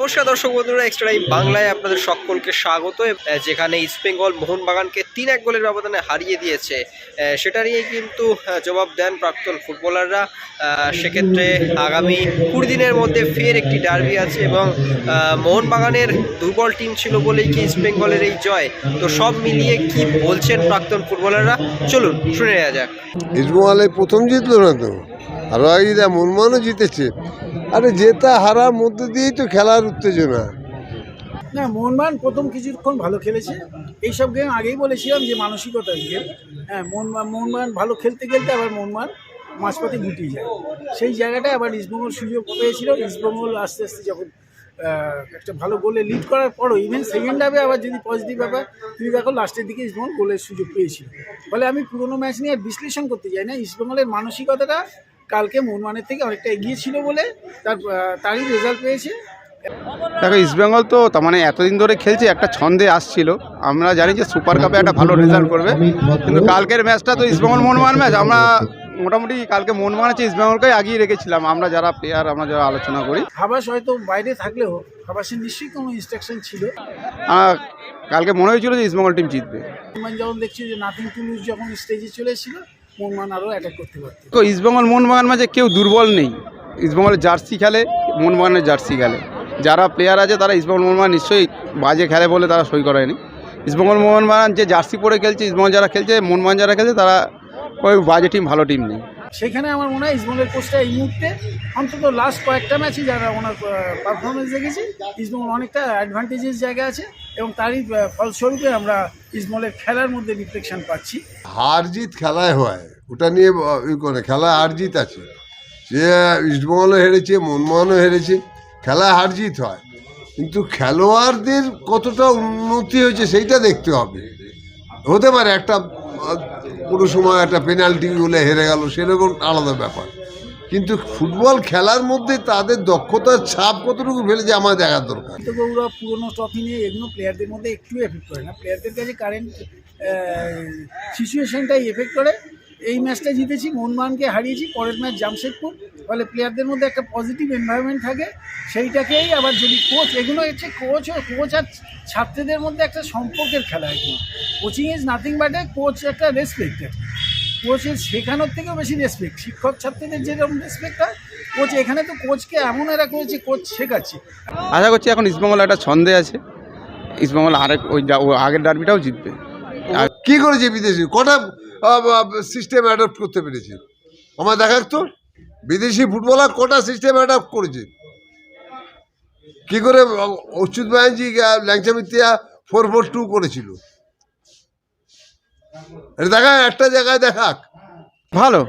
নমস্কার দর্শক বন্ধুরা এক্সট্রা টাইম বাংলায় আপনাদের সকলকে স্বাগত। যেখানে ইস্ট বেঙ্গল মোহনবাগানকে তিন এক গোলের ব্যবধানে হারিয়ে দিয়েছে। সেটা নিয়ে কিন্তু জবাব দেন প্রাক্তন ফুটবলাররা। সেক্ষেত্রে আগামী কুড়ি দিনের মধ্যে ফের একটি ডার্বি আছে এবং মোহনবাগানের দুর্বল টিম ছিল বলেই কি ইস্ট বেঙ্গলের এই জয়? তো সব মিলিয়ে কি বলছেন প্রাক্তন ফুটবলাররা? চলুন, শুনে নেওয়া যাক। ইস্টবেঙ্গলে প্রথম জিতলো না তো? যা মনমানও জিতেছে। আরে জেতা হারার মধ্যে দিয়েই তো খেলার উত্তেজনা। না, মোহনবাগান প্রথম কিছুক্ষণ ভালো খেলেছে। এইসব গেম আগেই বলেছিলাম যে মানসিকতার গেম হ্যাঁ মোহনবাগান মোহনবাগান ভালো খেলতে খেলতে আবার মোহনবাগান মাঝপথে গুটিয়ে যায়। সেই জায়গাটায় আবার ইস্টবেঙ্গল সুযোগ পেয়েছিল। ইস্টবেঙ্গল আস্তে আস্তে যখন একটা ভালো গোলে লিড করার পরও ইভেন সেকেন্ড হাফে আবার যদি পজিটিভ ব্যাপার, তুমি দেখো লাস্টের দিকে ইস্টবেঙ্গল গোলের সুযোগ পেয়েছিল। ফলে আমি পুরোনো ম্যাচ নিয়ে আর বিশ্লেষণ করতে চাই না। ইস্টবেঙ্গলের মানসিকতাটা কালকে মোহনবাগানের থেকে অনেকটা এগিয়ে ছিল বলে তার তারই রেজাল্ট পেয়েছে। দেখো ইস্টবেঙ্গল তো তার মানে এতদিন ধরে খেলছে একটা ছন্দে আসছিল। আমরা জানি যে সুপার কাপে একটা ভালো রেজাল্ট করবে। কিন্তু কালকের ম্যাচটা তো ইস্টবেঙ্গল মোহনবাগান ম্যাচ আমরা মোটামুটি কালকে মোহনবাগান হচ্ছে ইস্টবেঙ্গলকে আগিয়ে রেখেছিলাম। আমরা যারা প্লেয়ার আমরা যারা আলোচনা করি। হাবাস হয়তো বাইরে থাকলেও হাবাসের নিশ্চয়ই কোনো ইনস্ট্রাকশন ছিল। কালকে মনে হয়েছিল যে ইস্টবেঙ্গল টিম জিতবে। যখন দেখছি যে নাথিং টু লুজ যখন স্টেজে চলে এসেছিল মোহনবাগান আরও অ্যাটাক করতে পারত। তো ইস্টবেঙ্গল মোহনবাগান ম্যাচে কেউ দুর্বল নেই। ইস্টবেঙ্গলের জার্সি খেলে মোহনবাগানের জার্সি খেলে। যারা প্লেয়ার আছে তারা ইস্টবেঙ্গল মোহনবাগান নিশ্চয়ই বাজে খেলে বলে তারা সই করেনি ইস্টবেঙ্গল মোহনবাগান যে জার্সি পরে খেলছে ইস্টবেঙ্গল যারা খেলছে মোহনবাগান যারা খেলছে তারা ওই বাজে টিম ভালো টিম নেই। সেখানে আমার মনে হয় ইসবঙ্গলের কোচটা এই মুহূর্তে অন্তত লাস্ট কয়েকটা ম্যাচই যারা ওনার পারফরমেন্স দেখেছি ইসবঙ্গল অনেকটা অ্যাডভান্টেজের জায়গা আছে এবং তারই ফলস্বরূপে আমরা ইসবঙ্গলের খেলার মধ্যে রিফ্লেকশন পাচ্ছি। হার জিত খেলায় হয়। ওটা নিয়ে ই করে, খেলায় হার জিত আছে যে ইস্টবেঙ্গলও হেরেছে মনমোহনও হেরেছে, খেলায় হার জিত হয়। কিন্তু খেলোয়াড়দের কতটা উন্নতি হয়েছে সেইটা দেখতে হবে। হতে পারে একটা কোনো সময় একটা পেনাল্টি হলে হেরে গেল, সেরকম আলাদা ব্যাপার। কিন্তু ফুটবল খেলার মধ্যে তাদের দক্ষতার ছাপ কতটুকু ফেলেছে আমার দেখার দরকার। পুরোনো ট্রফি নিয়ে এগুলো প্লেয়ারদের মধ্যে একটু এফেক্ট করে না। প্লেয়ারদের কাছে কারেন্ট সিচুয়েশনটাই এফেক্ট করে। এই ম্যাচটা জিতেছি মোহনবাগানকে হারিয়েছি, পরের ম্যাচ জামশেদপুর। ফলে প্লেয়ারদের মধ্যে একটা পজিটিভ এনভায়রনমেন্ট থাকে। সেইটাকেই আবার যদি কোচ এগুলো হচ্ছে কোচ কোচ আর ছাত্রীদের মধ্যে একটা সম্পর্কের খেলা এগুলো। Coaching is nothing but a coach একটা রেসপেক্ট কোচের শেখানোর থেকেও বেশি রেসপেক্ট শিক্ষক ছাত্রদের যেরকম রেসপেক্ট হয় কোচ এখানে তো কোচকে এমন এরা করেছে কোচ শেখাচ্ছে। আশা করছি এখন ইস্টবেঙ্গল একটা ছন্দে আছে। ইস্টবেঙ্গল আরেক ওই আগের ডার্বিটাও জিতবে। আর কি করেছে বিদেশি? কটা সিস্টেম অ্যাডাপ্ট করতে পেরেছে? আমার দেখাক তো। বিদেশি ফুটবলার কটা সিস্টেম অ্যাডাপ্ট করেছে? কি করে অচ্যুত ব্যানার্জি আহ, ল্যাংচা মিত্রিয়া ফোর ফোর টু করেছিল? দেখা একটা জায়গায় দেখাক। ভালো।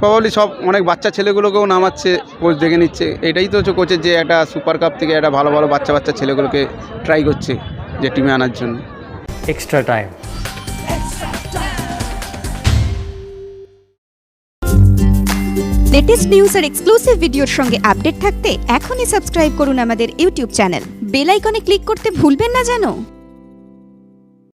প্রবাবলি সব অনেক বাচ্চা ছেলেগুলোকেও নামাচ্ছে কোচ দেখে নিচ্ছে। এটাই তো হচ্ছে কোচের যে একটা সুপার কাপ থেকে একটা ভালো ভালো বাচ্চা বাচ্চা ছেলেগুলোকে ট্রাই করছে যে টিমে আনার জন্য। Extra time. লেটেস্ট নিউজ আর এক্সক্লুসিভ ভিডিওর সঙ্গে আপডেট থাকতে এখনই সাবস্ক্রাইব করুন আমাদের ইউটিউব চ্যানেল বেল আইকনে ক্লিক করতে ভুলবেন না জানো